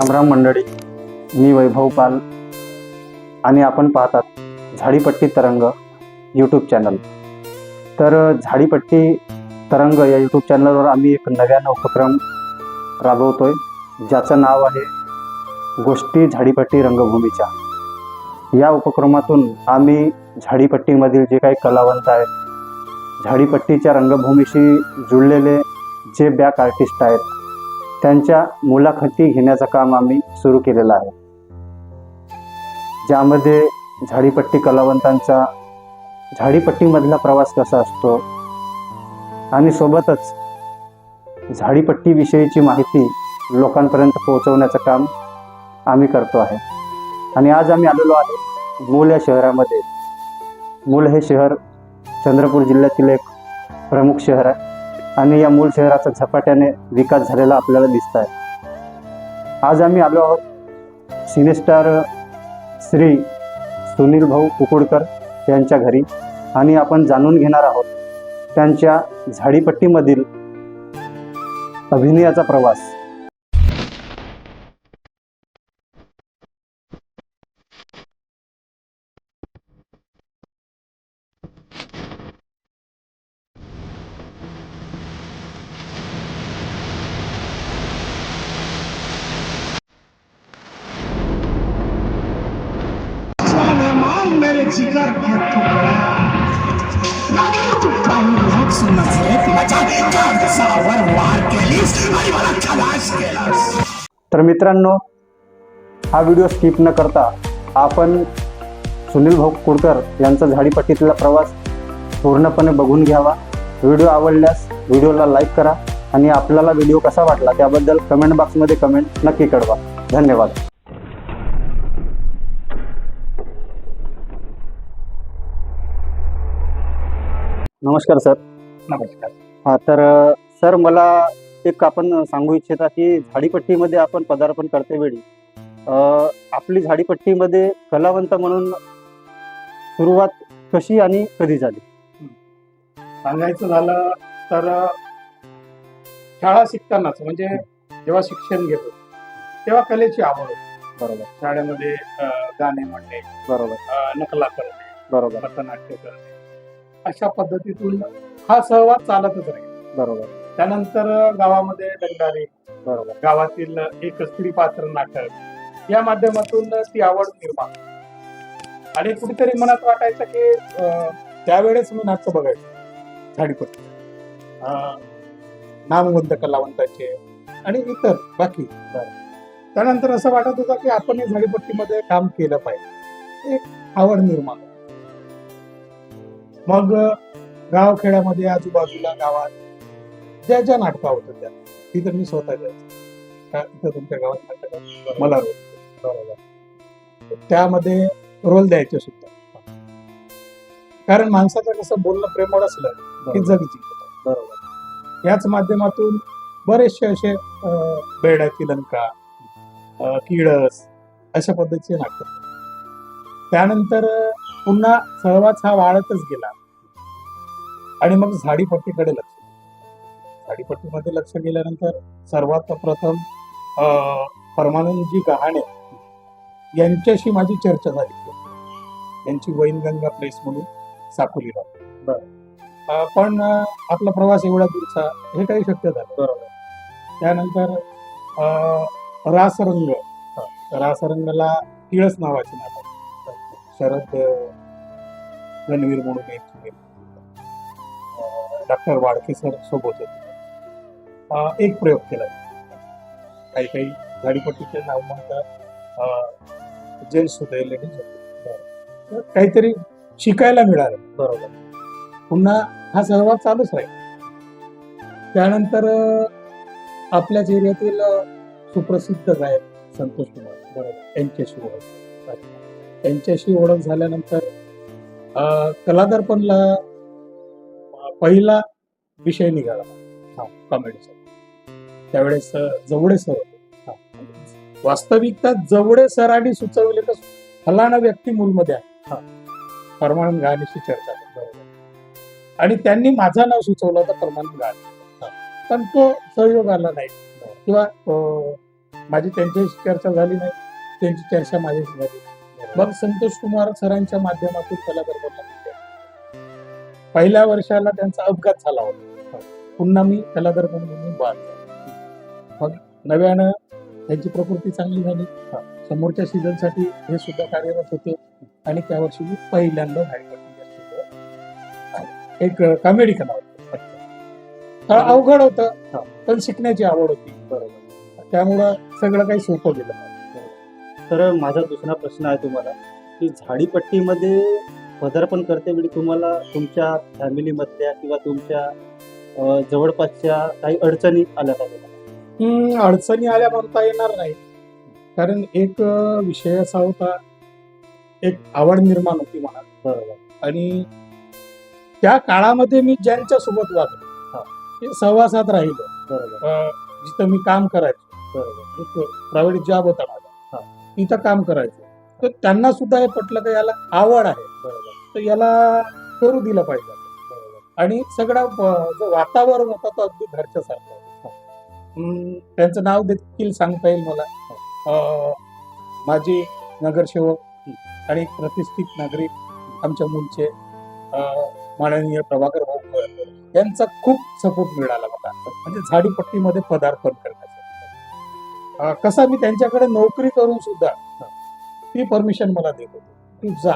रामराम मंडळी मी वैभव पाल आणि आपण पाहतात झाडीपट्टी तरंग यूट्यूब चॅनल तर झाडीपट्टी तरंग या यूट्यूब चॅनलवर आम्ही एक नव्यानं उपक्रम राबवतो आहे ज्याचं नाव आहे गोष्टी झाडीपट्टी रंगभूमीच्या. या उपक्रमातून आम्ही झाडीपट्टीमधील जे काही कलावंत आहेत झाडीपट्टीच्या रंगभूमीशी जुळलेले जे बॅक आर्टिस्ट आहेत त्यांच्या मुलाखती घेण्याचं काम आम्ही सुरू केलेलं आहे. ज्यामध्ये झाडीपट्टी कलावंतांचा झाडीपट्टीमधला प्रवास कसा असतो आणि सोबतच झाडीपट्टीविषयीची माहिती लोकांपर्यंत पोहोचवण्याचं काम आम्ही करतो आहे. आणि आज आम्ही आलेलो आहे मूल या शहरामध्ये. मूल हे शहर चंद्रपूर जिल्ह्यातील एक प्रमुख शहर आहे. आणि या मूल शहराचा झपाट्याने विकास झालेला आपल्याला दिसत आहे आज आम्ही आलो आहोत सिनेस्टार श्री सुनील भाऊ कुकुडकर यांच्या घरी आणि आपण जाणून घेणार आहोत त्यांच्या झाडीपट्टीमधील अभिनयाचा प्रवास. मेरे जिगर का टुकड़ा बहुत माझ्या कागदावर वार केलीस आणि मला खलास केलास तर मित्रांनो हा व्हिडिओ स्किप न करता आपण सुनील भाऊ कुडकर यांचा झाडीपट्टीतला प्रवास पूर्णपणे बघून घ्यावा. व्हिडिओ आवडल्यास व्हिडिओला लाईक करा आणि आपल्याला व्हिडिओ कसा वाटला त्याबद्दल कमेंट बॉक्समध्ये कमेंट नक्की कळवा. धन्यवाद. नमस्कार सर. नमस्कार. हा तर सर मला एक आपण सांगू इच्छिता की झाडीपट्टीमध्ये आपण पदार्पण करते वेळी आपली झाडीपट्टीमध्ये कलावंत म्हणून सुरुवात कशी आणि कधी झाली? सांगायचं झालं तर शाळा शिकतानाच म्हणजे जेव्हा शिक्षण घेतो तेव्हा कलेची आवड होती. बरोबर. शाळेमध्ये गाणे म्हणणे बरोबर. नकला करणे बरोबर. पथनाट्य करणे अशा पद्धतीतून हा सहवास चालतच राहील. बरोबर. त्यानंतर गावामध्ये दंडारी बरोबर. गावातील एक स्त्री पात्र नाटक या माध्यमातून ती आवड निर्माण आणि कुठेतरी मनात वाटायचं की अं, त्यावेळेस मी नाट्य बघायचो. झाडीपट्टी अं, नामवंत कलावंताचे आणि इतर बाकी. त्यानंतर असं वाटत होतं की आपण झाडीपट्टीमध्ये काम केलं पाहिजे. एक आवड निर्माण. मग गावखेड्यामध्ये आजूबाजूला गावात ज्या ज्या नाटकं होत त्या तिथं मी स्वतः जायचो का इथं तुमच्या गावात नाटक? मला रोल त्यामध्ये रोल द्यायचे सुद्धा. कारण माणसाचं कसं बोलणं प्रेमळ असलं की जग जिंकत बरोबर. याच माध्यमातून बरेचसे असे बेडाची लंका अं, किडस अशा पद्धतीचे नाटक. त्यानंतर पुन्हा सहवास हा वाढतच गेला. आणि मग झाडीपट्टीकडे लक्ष. झाडीपट्टीमध्ये लक्ष गेल्यानंतर सर्वात प्रथम परमानंदजी गहाणे यांच्याशी माझी चर्चा झाली. यांची वैनगंगा प्लेस म्हणून साकोलीला. अं, पण आपला प्रवास एवढा दूरचा हे काही शक्य झालं बरोबर. त्यानंतर रासरंग. रासरंगला टिळस नावाचे नाटक. शरद रणवीर म्हणून एक डॉक्टर वाडके सर सोबत होते. एक प्रयोग केला. काही काही झाडीपट्टीचे नाव म्हणतात जेंट्स होते लेडीज होते तर काहीतरी शिकायला मिळालं. बरोबर. पुन्हा हा सहवास चालूच राहील. त्यानंतर आपल्याच एरियातील सुप्रसिद्ध गायक संतोष कुमार बरोबर यांच्याशी ओळख. त्यांच्याशी ओळख झाल्यानंतर अं, कलादर्पणला पहिला विषय निघाला. हा कॉमेडीचा त्यावेळेस जवळे सर होते. वास्तविकता जवळे सरांनी सुचवले तर फलाना व्यक्ती मूलमध्ये आहे. हा. परमानंद गाणीशी चर्चा आणि त्यांनी माझं नाव सुचवलं होतं परमानंद गाणे पण तो सहयोग आला नाही. किंवा माझी त्यांच्याशी चर्चा झाली नाही. त्यांची चर्चा माझ्याशी झाली मग संतोष कुमार सरांच्या माध्यमातून कला दरबारला मी गेलो. पहिल्या वर्षाला त्यांचा अपघात झाला होता. पुन्हा मी त्याला जर म्हणून बाद मग नव्यानं त्यांची प्रकृती चांगली झाली. समोरच्या सीझनसाठी हे सुद्धा कार्यरत होते. आणि त्या वर्षी मी पहिल्यांदा एक कॉमेडी कला होती. अवघड होतं. पण शिकण्याची आवड होती. बरोबर. त्यामुळं सगळं काही सोपं गेलं. तर माझा दुसरा प्रश्न आहे तुम्हाला की झाडीपट्टीमध्ये पदार्पण करतेवेळी तुम्हाला तुमच्या फॅमिलीमधल्या किंवा तुमच्या जवळपासच्या काही अडचणी आल्या? हम्म, अडचणी आल्या म्हणता येणार नाही. कारण एक विषय असा होता. एक आवड निर्माण होती मनात बरोबर. आणि त्या काळामध्ये मी ज्यांच्या सोबत वागलो ते सहवासात राहिलो. बरोबर. जिथं मी काम करायचो. बरोबर. प्रायव्हेट जॉब होता माझा. तिथं काम करायचो. तर त्यांना सुद्धा हे पटलं की याला आवड आहे. बरोबर. तर याला करू दिलं पाहिजे. आणि सगळा जो वातावरण होता तो अगदी घरच्यासारखा त्यांचं नाव देखील सांगता येईल मला. अं, माजी नगरसेवक आणि प्रतिष्ठित नागरिक आमच्या मूळचे माननीय प्रभाकर भाऊ यांचा खूप सपोर्ट मिळाला मला म्हणजे झाडीपट्टीमध्ये पदार्पण करण्यासाठी. कसा मी त्यांच्याकडे नोकरी करून सुद्धा ती परमिशन मला देत होती. तू जा.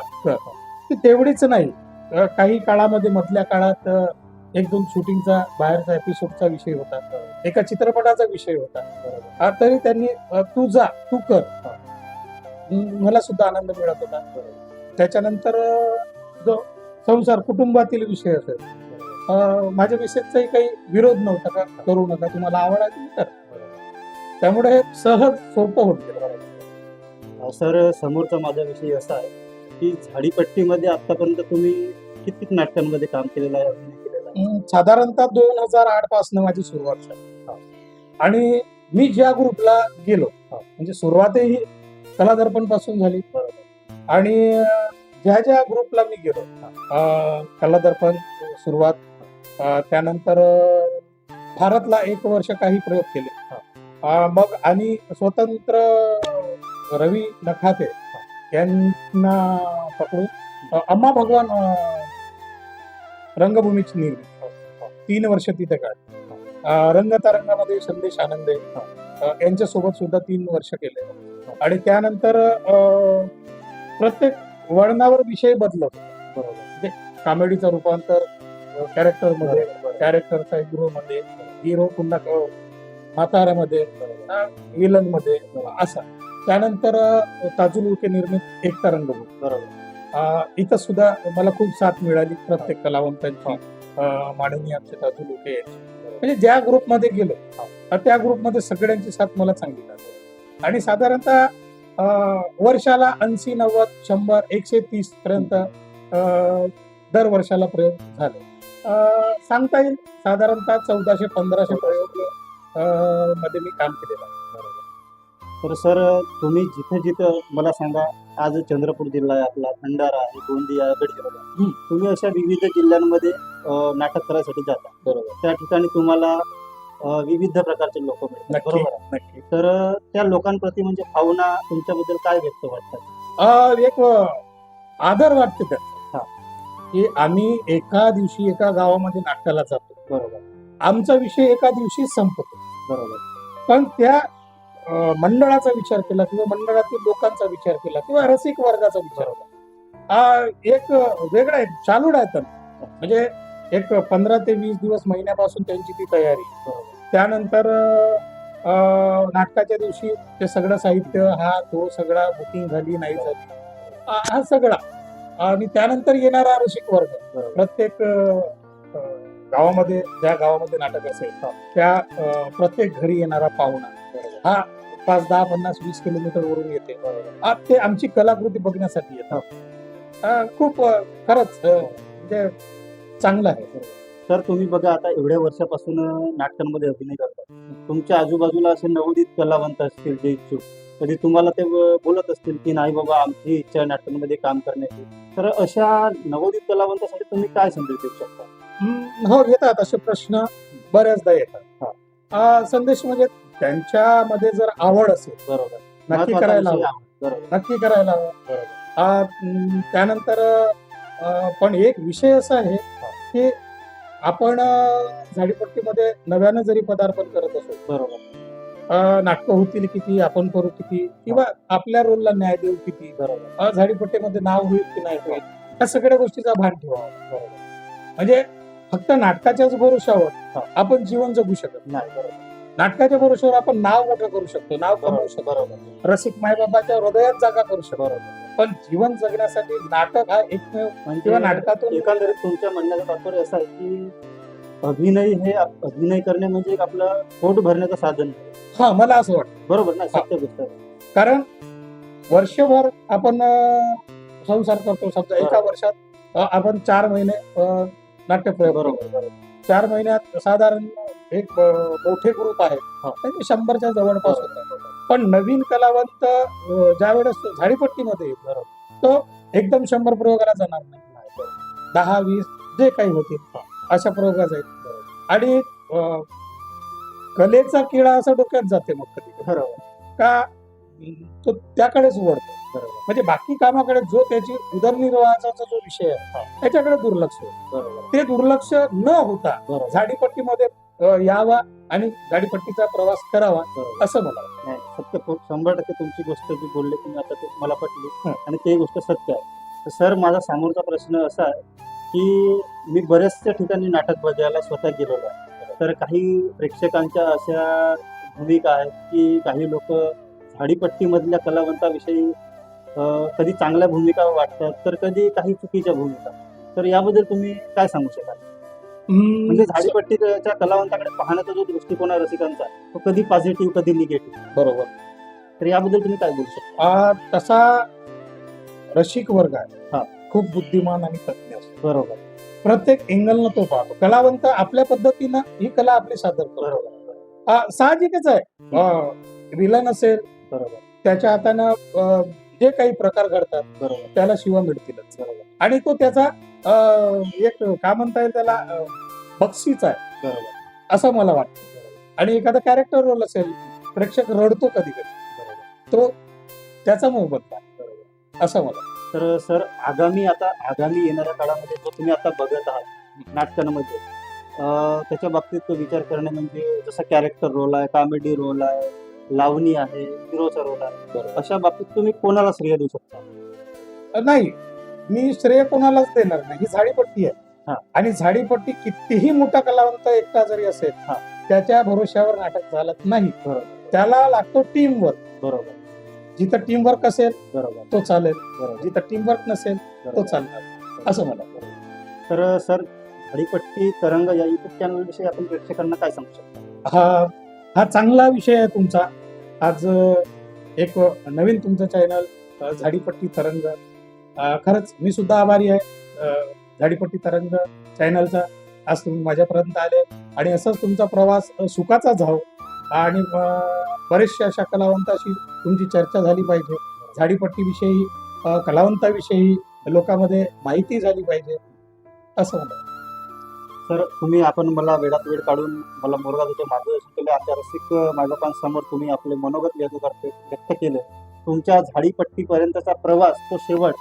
ती तेवढीच नाही. काही काळामध्ये मधल्या काळात एक दोन शूटिंगचा बाहेरचा एपिसोडचा विषय होता. एका चित्रपटाचा विषय होता. तरी त्यांनी तू जा तू कर. मला सुद्धा आनंद मिळत होता. त्याच्यानंतर जो संसार कुटुंबातील विषय असेल माझ्या विषयचाही काही विरोध नव्हता का? करू नका तुम्हाला आवड आहे त्यामुळे हे सहज सोपं होत. सर समोरचा माझा विषय असा आहे. की झाडीपट्टीमध्ये आतापर्यंत तुम्ही किती नाटकांमध्ये काम केलेलं आहे अभिनय केलेला आहे? हम्म, साधारणतः दोन हजार आठपासून माझी सुरुवात झाली. आणि मी ज्या ग्रुपला गेलो म्हणजे सुरुवातही कला दर्पणपासून झाली आणि अं, ज्या ज्या ग्रुपला मी गेलो अं, कला दर्पण सुरुवात अं, त्यानंतर अं, भारतला एक वर्ष काही प्रयोग केले. अं, मग आणि स्वतंत्र रवी नखाते यांना पकडून अम्मा भगवान रंगभूमीची निर्मिती तीन वर्ष तिथे काढली अं, रंगतारंगामध्ये संदेश आनंदे अं, यांच्यासोबत सुद्धा तीन वर्ष केले. आणि त्यानंतर अं, प्रत्येक वळणावर विषय बदलत. म्हणजे कॉमेडीचं रूपांतर कॅरेक्टरमध्ये कॅरेक्टरचा हिरो मध्ये हिरो पुन्हा म्हाताऱ्यामध्ये विलनमध्ये असा. त्यानंतर ताजुल उके निर्मित एकता रंगभूमी बरोबर. इथं सुद्धा मला खूप साथ मिळाली प्रत्येक कलावंतांची. माननीय आमचे ताजू लोके यांची. म्हणजे ज्या ग्रुपमध्ये गेलो त्या ग्रुपमध्ये सगळ्यांची साथ मला चांगली लागली. आणि साधारणतः वर्षाला ऐंशी नव्वद शंभर एकशे तीस पर्यंत अं, दर वर्षाला प्रयोग झाले. अं, सांगता येईल साधारणतः चौदाशे पंधराशे प्रयोग अं, मध्ये मी काम केलेलं आहे. तर सर तुम्ही जिथे जिथं मला सांगा आज चंद्रपूर जिल्हा आहे आपला भंडारा आहे गोंदिया गडचिरोली. तुम्ही अशा विविध जिल्ह्यांमध्ये नाटक करायसाठी जाता. बरोबर. त्या ठिकाणी तुम्हाला विविध प्रकारचे लोक मिळतात बरोबर तर त्या लोकांप्रती म्हणजे भावना तुमच्याबद्दल काय व्यक्त वाटतात एक आदर वाटते हा. त्याचा की आम्ही एका दिवशी एका गावामध्ये नाटकाला जातो. बरोबर. आमचा विषय एका दिवशी संपतो. बरोबर. पण त्या मंडळाचा विचार केला किंवा मंडळातील लोकांचा विचार केला किंवा रसिक वर्गाचा विचार केला. हा एक वेगळा आहे चालू राहतं म्हणजे एक पंधरा ते वीस दिवस महिन्यापासून त्यांची ती तयारी. त्यानंतर नाटकाच्या दिवशी ते सगळं साहित्य हा तो सगळा बुकिंग झाली नाही झाली. हा सगळा. आणि त्यानंतर येणारा रसिक वर्ग. प्रत्येक गावामध्ये ज्या गावामध्ये नाटक असेल त्या प्रत्येक घरी येणारा पाहुणा. हा पाच दहा पन्नास वीस किलोमीटर वरून येते. हा, ते आमची कलाकृती बघण्यासाठी येतात. खूप खरंच म्हणजे चांगलं आहे. तर तुम्ही बघा आता एवढ्या वर्षापासून नाटकांमध्ये अभिनय करतात. तुमच्या आजूबाजूला असे नवोदित कलावंत असतील जे इच्छुक. कधी तुम्हाला ते बोलत असतील की नाही बाबा आमची इच्छा नाटकांमध्ये काम करण्याची. तर अशा नवोदित कलावंतासाठी तुम्ही काय संदेश देऊ शकता? हो येतात असे प्रश्न बऱ्याचदा येतात. संदेश म्हणजे त्यांच्यामध्ये जर आवड असेल बरोबर. नक्की करायला हवं. बरोबर. नक्की करायला हवं. आ, म, त्यानंतर अ, पण एक विषय असा आहे की आपण अ, झाडीपट्टीमध्ये नव्यानं जरी पदार्पण करत असो बरोबर. अ, नाटकं होतील किती आपण करू किती किंवा आपल्या रोलला न्याय देऊ किती बरोबर. अ, झाडीपट्टीमध्ये नाव होईल की नाही होईल या सगळ्या गोष्टीचा भान ठेवावा बरोबर. म्हणजे फक्त नाटकाच्याच भरोशावर आपण जीवन जगू शकत नाही बरोबर. नाटकाच्या भरोशावर आपण नाव मोठं करू शकतो नाव कमवू बरोबर शकतो बरोबर रसिक मायबाबाच्या हृदयात जागा करू शकतो पण जीवन जगण्यासाठी नाटक हा एकमेव म्हणजे किंवा नाटकातून एकंदरीत तुमच्या म्हणण्याचं तात्पर्य असं आहे की अभिनय हे आप- अभिनय करणे म्हणजे एक आपलं पोट भरण्याचं साधन आहे. हा मला असं वाटतं बरोबर ना सत्य गोष्ट आहे. कारण वर्षभर आपण अं, संसार करतो समजा एका बरोबर. वर्षात अं, आपण चार महिने अं, नाट्यप्रयोग बरोबर करतो. बरोबर चार महिन्यात साधारण एक मोठे ग्रुप आहेत. हा. त्यांचे शंभरच्या जवळपास बरोबर, होतात. पण नवीन कलावंत अं, ज्यावेळेस झाडीपट्टीमध्ये तो एकदम शंभर प्रयोगाला जाणार नाही. दहा वीस जे काही होतील अशा प्रयोगा जाईल. आणि कलेचा किडा असा डोक्यात जाते मग कधी बरोबर. का तो त्याकडेच वळतो म्हणजे बाकी कामाकडे जो त्याची उदरनिर्वाहाचा जो विषय आहे त्याच्याकडे दुर्लक्ष होतं. ते दुर्लक्ष न होता झाडीपट्टीमध्ये अं, यावा आणि झाडीपट्टीचा प्रवास करावा असं मला वाटतं. नाही सत्य खूप शंभर टक्के तुमची गोष्ट जी बोलले तुम्ही आता ते मला पटली हं. आणि ते गोष्ट सत्य आहे. तर सर माझा समोरचा प्रश्न असा आहे की मी बऱ्याचशा ठिकाणी नाटक बजायला स्वतः गेलेलो आहे. तर काही प्रेक्षकांच्या अशा भूमिका आहेत की काही लोक झाडीपट्टीमधल्या कलावंताविषयी अं, कधी चांगल्या भूमिका वाटतात तर कधी काही चुकीच्या भूमिका. तर याबद्दल तुम्ही काय सांगू शकाल? म्हणजे झाडीपट्टीच्या कलावंताकडे पाहण्याचा जो दृष्टिकोन आहे रसिकांचा तो कधी पॉझिटिव्ह कधी निगेटिव्ह बरोबर. तर याबद्दल तुम्ही काय बोलू शकता? आ, तसा रसिक वर्ग हा. आहे खूप बुद्धिमान आणि तज्ञ असतो. बरोबर. प्रत्येक अँगलनं तो पाहतो. कलावंत आपल्या पद्धतीनं ही कला आपली सादर करतो. बरोबर. आ, साहजिकच आहे. विलन असेल बरोबर. त्याच्या हातानं जे काही प्रकार घडतात बरोबर. त्याला शिवा मिळतीलच. बरोबर. आणि तो त्याचा अ, एक काय म्हणता येईल त्याला अ, बक्षीस आहे. बरोबर. असं मला वाटतं. आणि एखादा कॅरेक्टर रोल असेल प्रेक्षक रडतो कधी कधी तो त्याचा मोबदला आहे. असं मला तर सर आगामी आता आगामी येणाऱ्या काळामध्ये जो तुम्ही आता बघत आहात नाटकांमध्ये अं, त्याच्या बाबतीत तो विचार करणे म्हणजे जसं कॅरेक्टर रोल आहे कॉमेडी रोल आहे लावणी आहे हिरोचा रोल आहे. अशा बाबतीत तुम्ही कोणाला श्रेय देऊ शकता? नाही. मी श्रेय कोणालाच देणार नाही. ही झाडीपट्टी हा. आहे आणि झाडीपट्टी कितीही मोठा कलावंत एकटा जरी असेल हा. त्याच्या भरोश्यावर नाटक चालत नाही. बरोबर. त्याला लागतो टीम वर्क बरोबर. जिथं टीम वर्क असेल बरोबर. तो चालेल. बरोबर. जिथं टीम वर्क नसेल तो बरोबर. चालणार. असं मला वाटतं. तर सर झाडीपट्टी तरंग या युट्यूब चॅनल विषयी आपण प्रेक्षकांना काय सांगू शकता? हा. हा चांगला विषय आहे तुमचा. आज एक नवीन तुमचं चॅनल झाडीपट्टी तरंग. खरंच मी सुद्धा आभारी आहे झाडीपट्टी तरंग चॅनलचा आज तुम्ही माझ्यापर्यंत आले आणि असंच तुमचा प्रवास सुखाचा झाव आणि बरेचशा अशा कलावंताशी तुमची चर्चा झाली पाहिजे. झाडीपट्टीविषयी कलावंताविषयी लोकांमध्ये माहिती झाली पाहिजे. असं मला सर तुम्ही आपण मला वेळात वेळ काढून मला मोरगावचे मार्गदर्शन केले आमच्या रसिक मायबापांसमोर तुम्ही आपले मनोगत व्यक्त करते व्यक्त केले. तुमच्या झाडीपट्टीपर्यंतचा प्रवास तो शेवट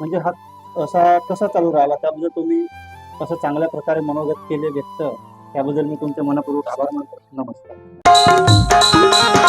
म्हणजे हा असा कसा चालू राहिला? त्याबद्दल तुम्ही असं चांगल्या प्रकारे मनोगत केले व्यक्त. त्याबद्दल मी तुमच्या मनपूर्वक आभार मानतो. नमस्कार.